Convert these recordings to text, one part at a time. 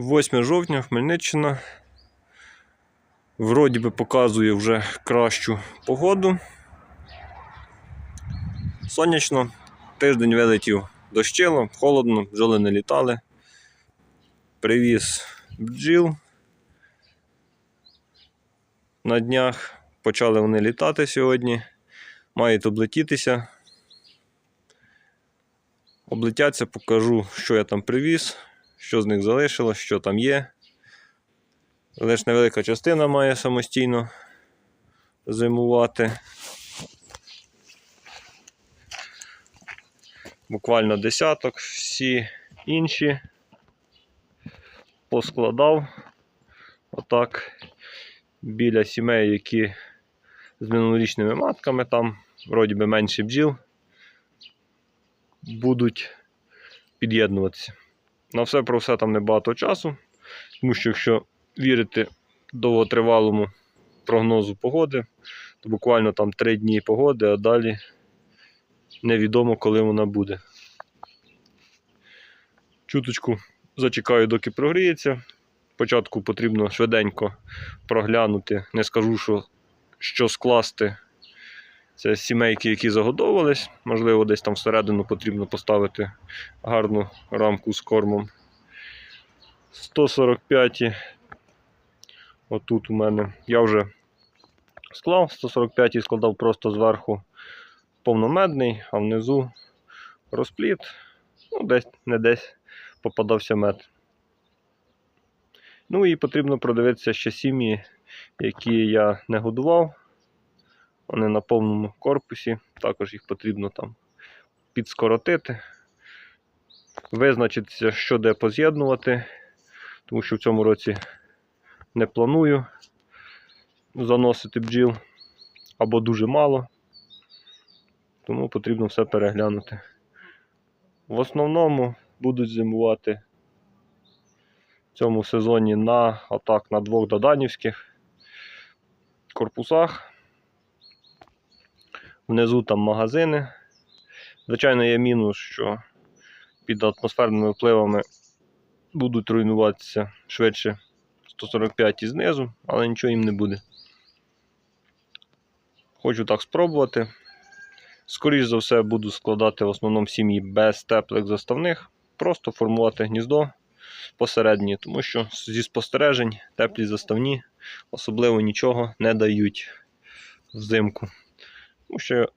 8 жовтня, Хмельниччина. Вроді би показує вже кращу погоду. Сонячно, тиждень вилетів дощило, холодно, бджоли не літали. Привіз бджіл. На днях почали вони літати сьогодні. Мають облетітися. Облетяться, покажу, що я там привіз, що з них залишилось, що там є. Лише невелика частина має самостійно зимувати. Буквально десяток, всі інші поскладав отак біля сімей, які з минулорічними матками, там вроді би менше бджіл, будуть під'єднуватися. На все про все там небагато часу, тому що якщо вірити довготривалому прогнозу погоди, то буквально там 3 дні погоди, а далі невідомо, коли вона буде. Чуточку зачекаю, доки прогріється. Спочатку потрібно швиденько проглянути, не скажу, що, що скласти. Це сімейки, які загодовувались. Можливо, десь там всередину потрібно поставити гарну рамку з кормом. 145 Отут у мене я вже склав, 145 складав просто зверху повномедний, а внизу розпліт. Ну, десь не десь попадався мед. Ну і потрібно продивитися ще сім'ї, які я не годував. Вони на повному корпусі, також їх потрібно там підскоротити, визначитися, що де поз'єднувати, тому що в цьому році не планую заносити бджіл або дуже мало, тому потрібно все переглянути. В основному будуть зимувати в цьому сезоні на атак на двох доданівських корпусах. Внизу там магазини. Звичайно, є мінус, що під атмосферними впливами будуть руйнуватися швидше 145 і знизу, але нічого їм не буде. Хочу так спробувати. Скоріше за все, буду складати в основному сім'ї без теплих заставних, просто формувати гніздо посереднє, тому що зі спостережень теплі заставні особливо нічого не дають взимку. Тому що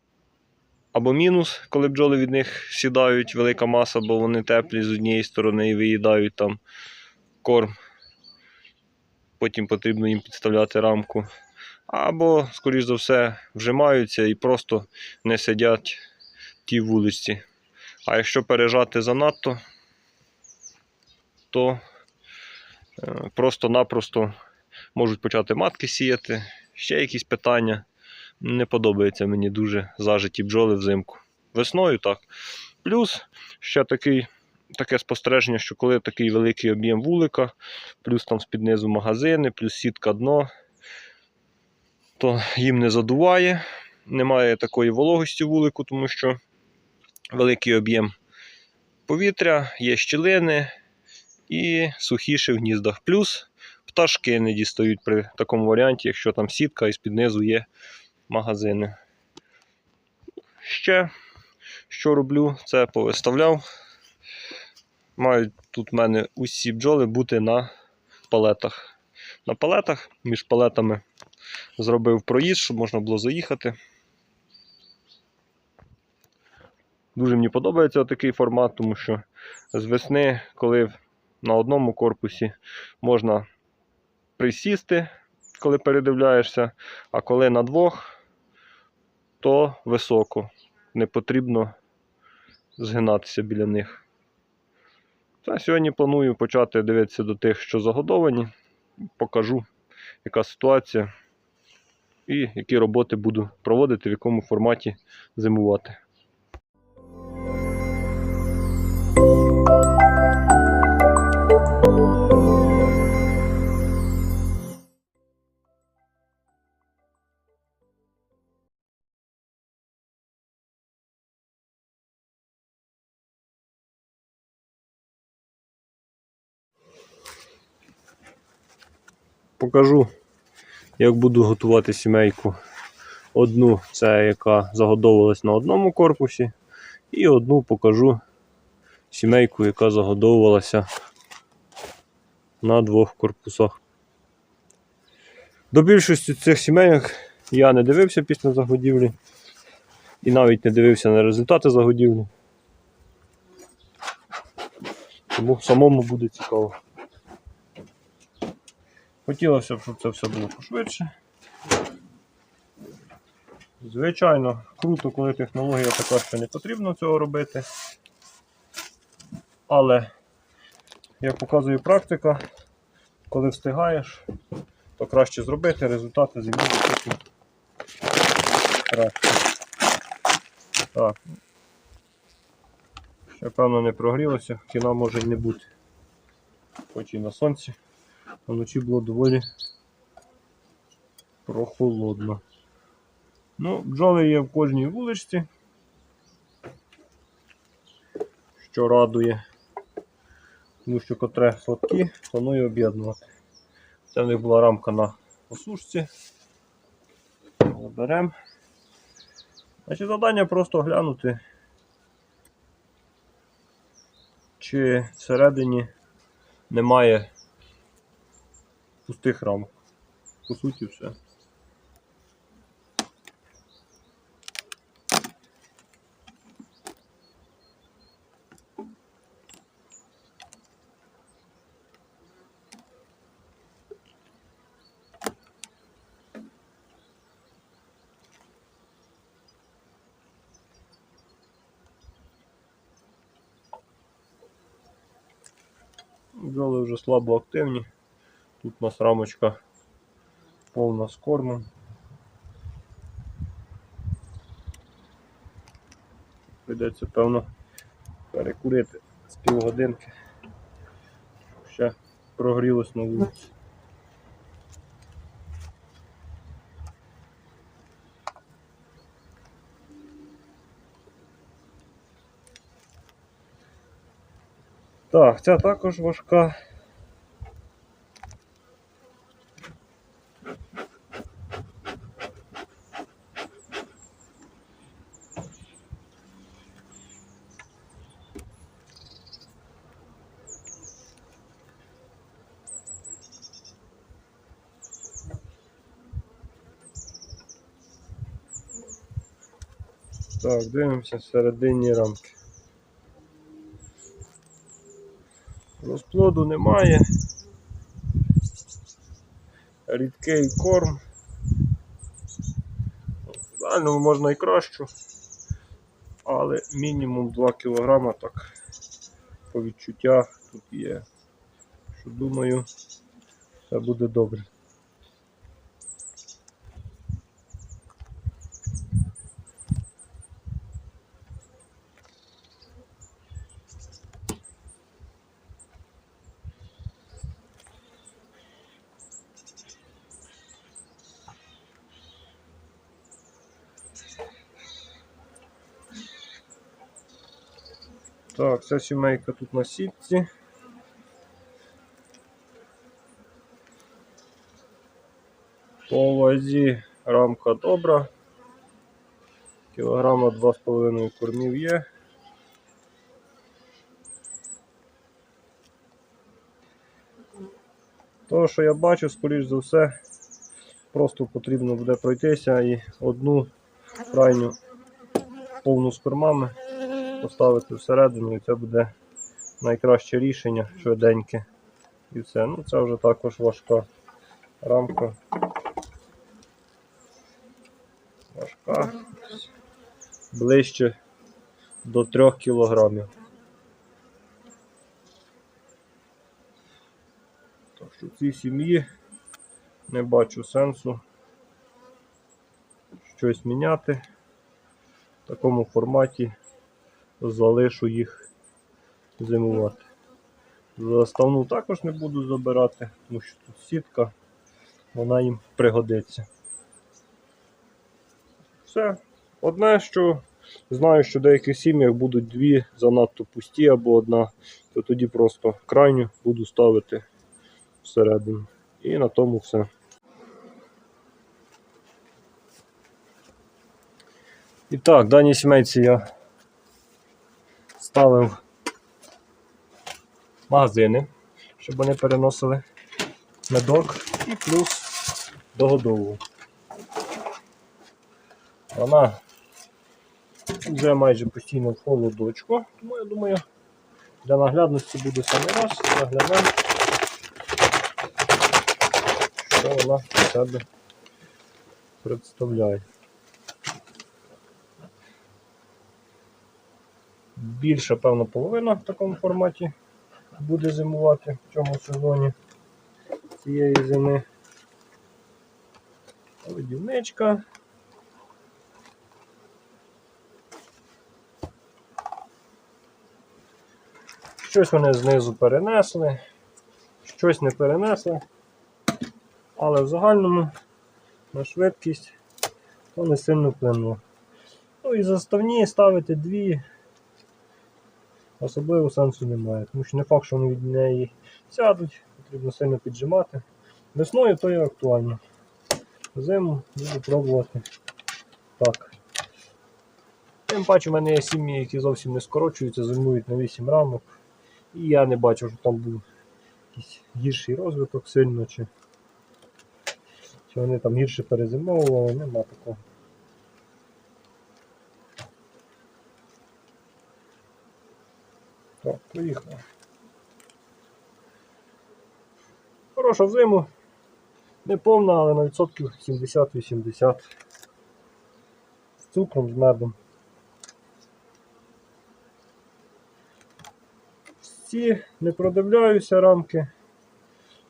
або мінус, коли бджоли від них сідають велика маса, бо вони теплі з однієї сторони і виїдають там корм. Потім потрібно їм підставляти рамку. Або, скоріш за все, вжимаються і просто не сидять в тій вулиці. А якщо пережати занадто, то е, просто-напросто можуть почати матки сіяти, ще якісь питання. Не подобається мені дуже зажиті бджоли взимку. Весною так. Плюс ще такий, таке спостереження, що коли такий великий об'єм вулика, плюс там з-під низу магазини, плюс сітка дно, то їм не задуває. Немає такої вологості вулику, тому що великий об'єм повітря, є щілини і сухіше в гніздах. Плюс пташки не дістають при такому варіанті, якщо там сітка і з-під низу є магазини. Ще, що роблю, це повиставляв. Мають тут в мене усі бджоли бути на палетах. На палетах між палетами зробив проїзд, щоб можна було заїхати. Дуже мені подобається такий формат, тому що з весни, коли на одному корпусі можна присісти, коли передивляєшся, а коли на двох, то високо. Не потрібно згинатися біля них. Та сьогодні планую почати дивитися до тих, що загодовані. Покажу, яка ситуація і які роботи буду проводити, в якому форматі зимувати. Покажу, як буду готувати сімейку. Одну це яка загодовувалась на одному корпусі, і одну покажу сімейку, яка загодовувалася на двох корпусах. До більшості цих сімейок я не дивився після загодівлі і навіть не дивився на результати загодівлі. Тому самому буде цікаво. Хотілося б, щоб це все було пошвидше. Звичайно, круто, коли технологія така, що не потрібно цього робити. Але, як показує практика, коли встигаєш, то краще зробити, результати потім краще. Так. Ще певно не прогрілося, кіна може й не бути. Хоч і на сонці. Вночі було доволі прохолодно. Ну, бджоли є в кожній вуличці, що радує, тому що котре сладкі, і об'єднувати. Це в них була рамка на осушці. Заберемо. Значить, завдання просто глянути, чи всередині немає пустих рамок. По суті, все. Бджоли вже слабо активні. Тут у нас рамочка повна з кормом. Прийдеться, певно, перекурити з півгодинки. щоб Ще прогрілось на вулиці. Так, ця також важка. Так, дивимося всередині рамки. Розплоду немає. Рідкий корм. Загальному можна і кращу, але мінімум 2 кг так по відчуттях тут є. Що думаю, все буде добре. Ця сімейка тут на сітці. По вазі рамка добра. Кілограма 2,5 кормів є. То, що я бачу, скоріш за все, просто потрібно буде пройтися і одну крайню повну з кормами поставити всередину і це буде найкраще рішення швиденьке. І все. Ну це вже також важка рамка. Важка. Ближче до 3 кілограмів. Так що цій сім'ї не бачу сенсу щось міняти в такому форматі залишу їх зимувати. Заставну також не буду забирати, тому що тут сітка, вона їм пригодиться. Все. Одне, що знаю, що в деяких сім'ях будуть дві занадто пусті або одна, то тоді просто крайню буду ставити всередину. І на тому все. І так, даній сімейці я ставив магазини, щоб вони переносили медок і плюс догодову. Вона вже майже постійно в холодочку, тому я думаю, для наглядності буде саме раз, заглянемо, що вона себе представляє. Більша, певно, половина в такому форматі буде зимувати в цьому сезоні цієї зими. Водівничка. Щось вони знизу перенесли, щось не перенесли, але в загальному на швидкість то не сильно вплинуло. Ну і заставні ставити дві особливо сенсу немає, тому що не факт, що вони від неї сядуть, потрібно сильно піджимати. Весною то є актуально. Зиму буду пробувати так. Тим паче в мене є сім'ї, які зовсім не скорочуються, зимують на 8 рамок. І я не бачу, що там був якийсь гірший розвиток сильно, чи, чи вони там гірше перезимовували, нема такого. Так, поїхали. Хороша зиму. Не повна, але на відсотків 70-80. З цукром, з медом. Всі не продивляюся рамки.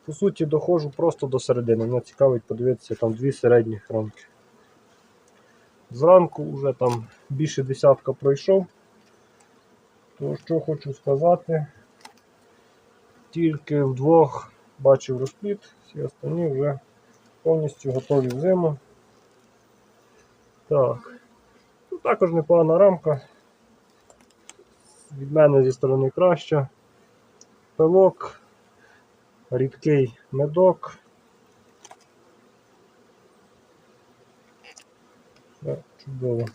По суті, доходжу просто до середини. Мене цікавить подивитися там дві середніх рамки. Зранку вже там більше десятка пройшов. То що хочу сказати, тільки вдвох бачив розпліт, всі останні вже повністю готові в зиму. Так. Тут також непогана рамка. Від мене зі сторони краща. Пилок, рідкий медок. Чудово.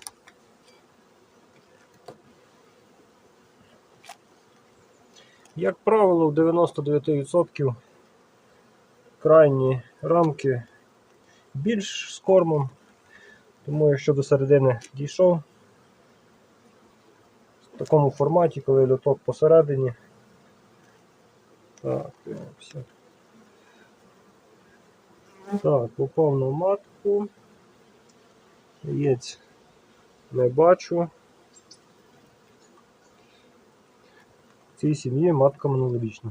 Як правило, в 99% крайні рамки більш з кормом, тому якщо до середини дійшов, в такому форматі, коли льоток посередині. Так, все. Так, попав на матку. Яєць не бачу. В цій сім'ї матка минулорічна.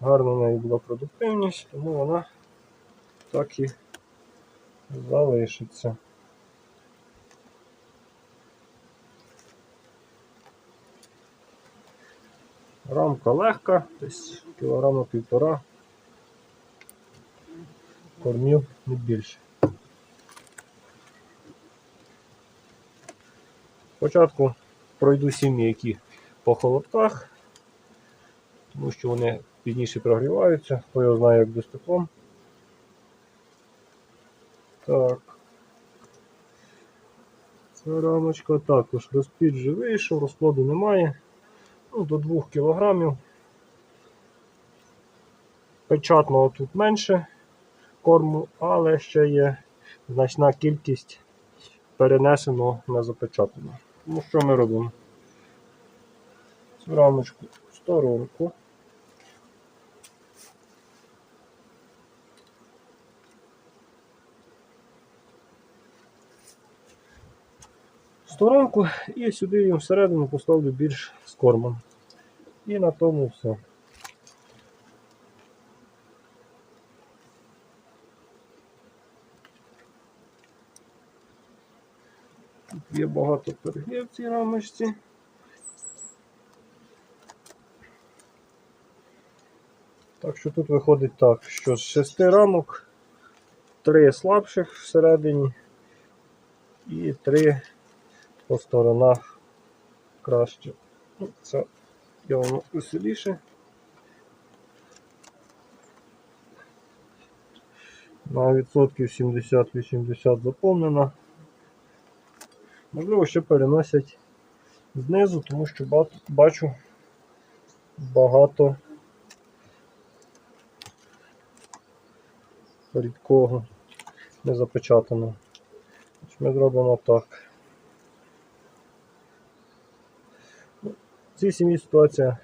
Гарна в неї була продуктивність, тому вона так і залишиться. Рамка легка, десь кілограма півтора. Кормів не більше. Спочатку пройду сім'ї, які по холодках, тому що вони пізніше прогріваються, хто його знає, як без теплом. Так. Ця рамочка також розплід вже вийшов, розплоду немає. Ну, до 2 кг. Печатного тут менше корму, але ще є значна кількість перенесеного на запечатану. Тому що ми робимо? Цю рамочку в сторонку. В Сторонку і сюди їм всередину поставлю більш з кормом. І на тому все. Тут є багато пергів в цій рамочці. Так що тут виходить так, що з шести рамок три слабших всередині і три по сторонах краще. Ну, Це явно веселіше. на відсотків 70-80 заповнена. Можливо, ще переносять знизу, тому що ба- бачу багато рідкого не запечатано. Ми зробимо так. В цій сім'ї ситуація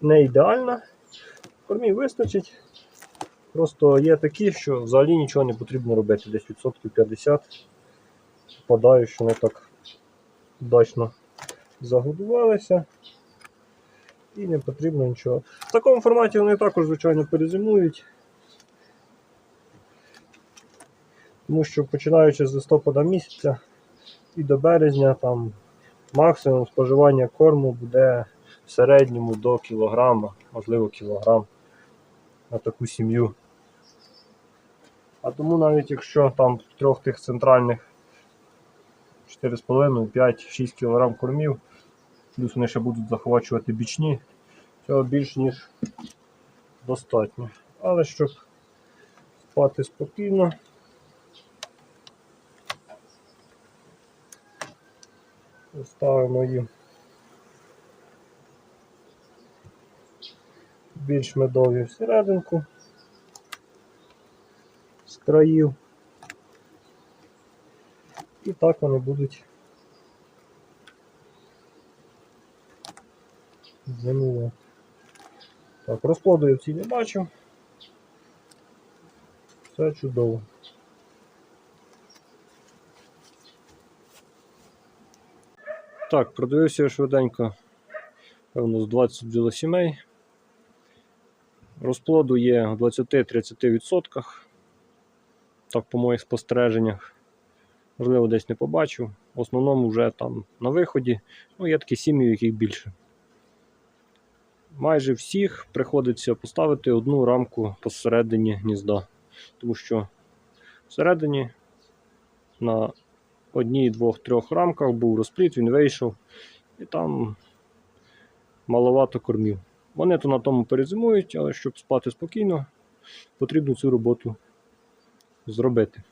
не ідеальна. Кормів вистачить. Просто є такі, що взагалі нічого не потрібно робити. Десь відсотків 50. Попадаю, що не так удачно загодувалися. І не потрібно нічого. В такому форматі вони також, звичайно, перезимують. Тому що починаючи з листопада місяця і до березня там максимум споживання корму буде в середньому до кілограма, можливо кілограм на таку сім'ю. А тому навіть якщо там в трьох тих центральних 4,5, 5, 6 кг кормів, плюс вони ще будуть захвачувати бічні, цього більш ніж достатньо. Але щоб спати спокійно. Ставимо їм більш медові всерединку з країв. І так вони будуть зимувати. Так, розплоду я в цій не бачу. Все чудово. Так, продивився я швиденько, певно, з 20 бджолосімей. Розплоду є в 20-30%. Так, по моїх спостереженнях. Можливо, десь не побачив. В основному вже там на виході. Ну, є такі сім'ї, яких більше. Майже всіх приходиться поставити одну рамку посередині гнізда. Тому що всередині на одній, двох, трьох рамках був розпліт, він вийшов, і там маловато кормів. Вони то на тому перезимують, але щоб спати спокійно, потрібно цю роботу зробити.